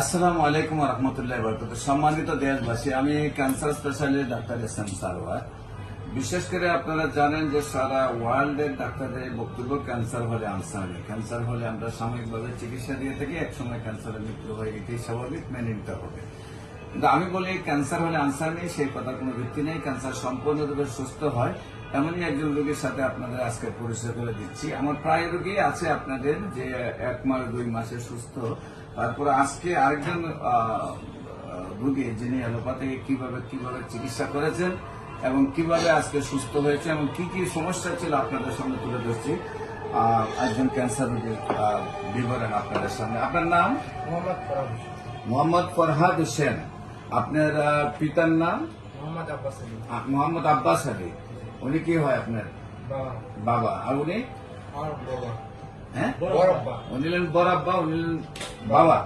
আসসালামু আলাইকুম রহমতুল্লাহ বরকত সম্মানিত দেশবাসী, আমি cancer specialist doctor S M Sarwar বিশেষ করে আপনারা জানেন যে সারা ওয়ার্ল্ডের ডাক্তারদের বক্তব্য, ক্যান্সার হলে আনসার নেই। ক্যান্সার হলে আমরা সাময়িকভাবে চিকিৎসা দিয়ে থাকি একসময় ক্যান্সারের মৃত্যু হয়ে এটি স্বাভাবিক, মেনে নিতে হবে। কিন্তু আমি বলি, ক্যান্সার হলে আনসার নেই, সেই কথার কোনো ভিত্তি নেই। ক্যান্সার সম্পূর্ণরূপে সুস্থ হয়। এমনই একজন রোগীর সাথে আপনাদের আজকে পরিচয় করে দিচ্ছি। আমার প্রায় রোগী আছে আপনাদের যে এক মাস, দুই মাসে সুস্থ। তারপরে আজকে আরেকজন রোগী যিনি অ্যালোপ্যাথি কীভাবে কীভাবে চিকিৎসা করেছেন এবং কীভাবে আজকে সুস্থ হয়েছে এবং কি কি সমস্যা ছিল আপনাদের সামনে তুলে ধরছি। একজন ক্যান্সার রোগীর বিবরণ আপনাদের সামনে। আপনার নাম? মোহাম্মদ ফরহাদ হোসেন। আপনার পিতার নাম? মোহাম্মদ আব্বাস আলী। মোহাম্মদ আব্বাস আলী। উনি কি হয় আপনার? বাবা। আর উনি? হ্যাঁ? উনি হলেন বড় আব্বা উনি হলেন বাবা?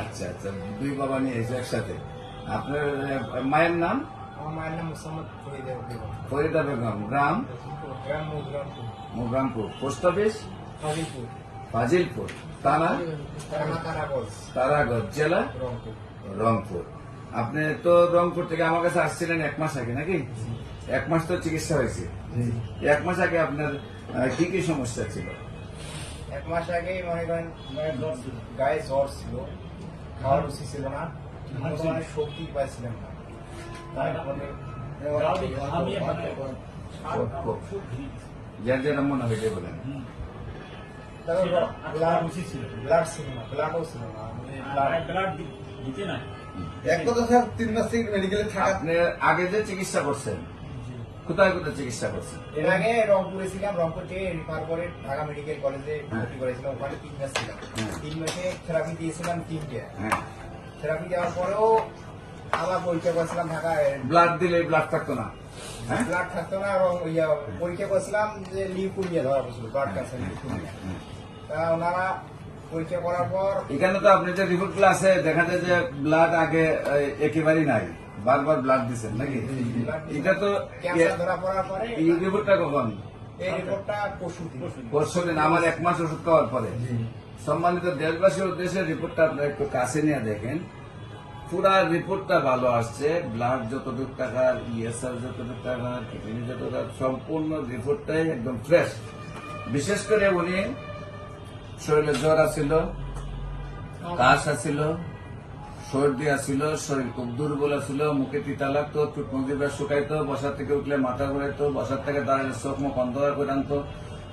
আচ্ছা আচ্ছা দুই বাবা নিয়ে এসে একসাথে। আপনার মায়ের নাম? আমার মায়ের নাম মোসাম্মদ ফরিদা বেগম। ফরিদা বেগম গ্রাম? গ্রাম মুগরামপুর। মুগ্রামপুর। Post office? হাজিপুর ফাজিলপুর। থানা? তারাগঞ্জ তারাগঞ্জ জেলা? রংপুর। রংপুর। আপনি তো রংপুর থেকে আমার কাছে আসছিলেন এক মাস আগে নাকি? এক মাস তো চিকিৎসা হয়েছে। এক মাস আগে আপনার কি কি সমস্যা ছিল? এক মাস আগেই মনে করেন মানে জ্বর ছিল, গায়ে জ্বর ছিল খাওয়ার রুচি ছিল না মানে শক্তি পাইছিলাম না। তারপরে যার যেটা মনে বলেন। এক কথা স্যার তিন মাস থেকে মেডিকেলে থাকা আগে যে চিকিৎসা করছেন কোথায় কোথায় চিকিৎসা করছেন? এর আগে রংপুরে ছিলাম রংপুর থেকে রিফার করে ঢাকা মেডিকেল কলেজে হ্যাঁ। ভর্তি করেছিলাম ওখানে তিন মাস ছিলাম। হ্যাঁ। তিন মাসে থেরাপি দিয়েছিলাম তিনটে। হ্যাঁ। থেরাপি দেওয়ার পরেও আবার পরীক্ষা করেছিলাম ঢাকায়। ব্লাড দিলে ব্লাড থাকতো না। হ্যাঁ? ব্লাড থাকতো না এবং ইয়া পরীক্ষা করেছিলাম যে লিউকুমিয়া ধরা পড়ছিল ব্লাড ক্যান্সার লিউকুমিয়া তা ওনারা পরীক্ষা করার পর এখানে তো আপনি যে রিপোর্টগুলো আছে দেখা যায় যে ব্লাড আগে একেবারেই নাই। বারবার ব্লাড দিচ্ছেন নাকি? এটা তো ধরা পড়ার পরে এই রিপোর্টটা কখন? এই রিপোর্টটা পশু পরশু দিন আমার এক মাস ওষুধ খাওয়ার পরে। সম্মানিত দেশবাসীর উদ্দেশ্যে রিপোর্টটা আপনারা একটু কাছে নিয়ে দেখেন। পুরা রিপোর্টটা ভালো আসছে। ব্লাড যতটুকু টাকার ইএসআর যতটুকু টাকার কিডনি যতটুকু সম্পূর্ণ রিপোর্টটাই একদম ফ্রেশ বিশেষ করে উনি শরীরে জ্বর আছিল কাশ আছিল সর্দি আছিল, শরীর খুব দুর্বল আছিল, মুখে তিতা লাগতো টুকমুখ দিবে শুকাইতো, বসার থেকে উঠলে মাথা ঘুরাইতো, বসার থেকে দাঁড়ালে চোখ মুখ অন্ধকার করে আনতো,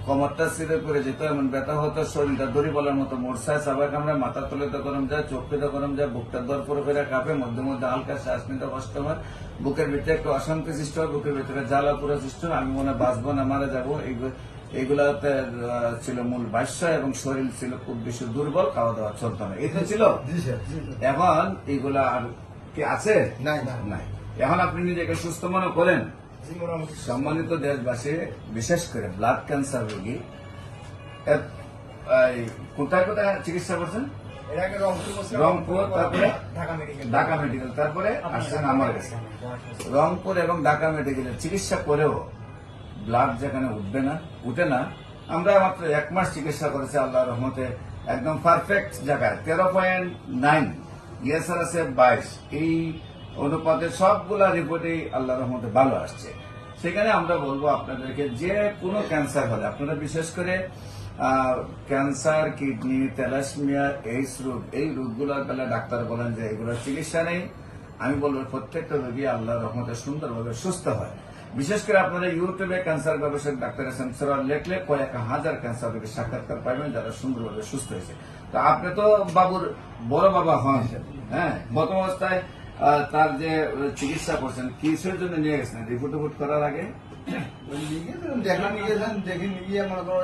কমরটা সিরে করে যেত, এমন ব্যথা হতো, শরীরটা দড়ি বলার মতো মোরসায় সবাই কামড়ে মাথার তলে তো গরম যায়, চোখ পেতে গরম যায়, বুকটা দর পরে করে কাঁপে, মধ্যে মধ্যে হালকা শ্বাস নিতে কষ্ট হয়, বুকের ভিতরে একটু অশান্তি সৃষ্টি হয়, বুকের ভিতরে জ্বালা পুরো সৃষ্টি আমি মনে বাঁচবো না, মারা যাব এইগুলো এইগুলাতে আহ, ছিল মূল ভাষ্য এবং শরীর ছিল খুব বেশি দুর্বল খাওয়া দাওয়া চলতো না। এই তো ছিল এখন এগুলা আর কি আছে? নাই নাই। এখন আপনি নিজেকে সুস্থ মনে করেন। সম্মানিত দেশবাসী বিশেষ করে ব্লাড ক্যান্সার রোগী কোথায় কোথায় চিকিৎসা করছেন? এর আগে রংপুর রংপুর, তারপরে? ঢাকা ঢাকা মেডিকেল তারপরে আসছেন আমার কাছে। রংপুর এবং ঢাকা মেডিকেলের চিকিৎসা করেও ব্লাড যেখানে উঠবে না, উঠে না, আমরা মাত্র এক মাস চিকিৎসা করেছি আল্লাহ রহমতে, একদম পারফেক্ট জায়গায়, তেরো পয়েন্ট নাইন ইয়েসার আছে বাইশ, এই অনুপাতে সবগুলা রিপোর্টেই আল্লাহ রহমতে ভালো আসছে। সেখানে আমরা বলব আপনাদেরকে যে কোনো ক্যান্সার হলে, আপনারা বিশেষ করে ক্যান্সার কিডনি তেলাসমিয়া এইস রোগ, এই রোগগুলোর বেলা ডাক্তার বলেন যে এগুলোর চিকিৎসা নেই। আমি বলব প্রত্যেকটা রোগী আল্লাহ রহমতে সুন্দরভাবে সুস্থ হয়। বিশেষ করে আপনারা ইউটিউবে ক্যান্সার গবেষক ডাক্তার এসএম সরাল লেখলে কয়েক হাজার ক্যান্সার রোগীর সাক্ষাৎকার পাবেন যারা সুন্দরভাবে সুস্থ হয়েছে। তো আপনি তো বাবুর বড় বাবা হন। হ্যাঁ প্রথম অবস্থায় তার যে চিকিৎসা করছেন, কিসের জন্য নিয়ে গেছেন? রিপোর্ট করার আগে? দেখলাম নিয়ে গেছেন দেখে নিয়ে মনে করো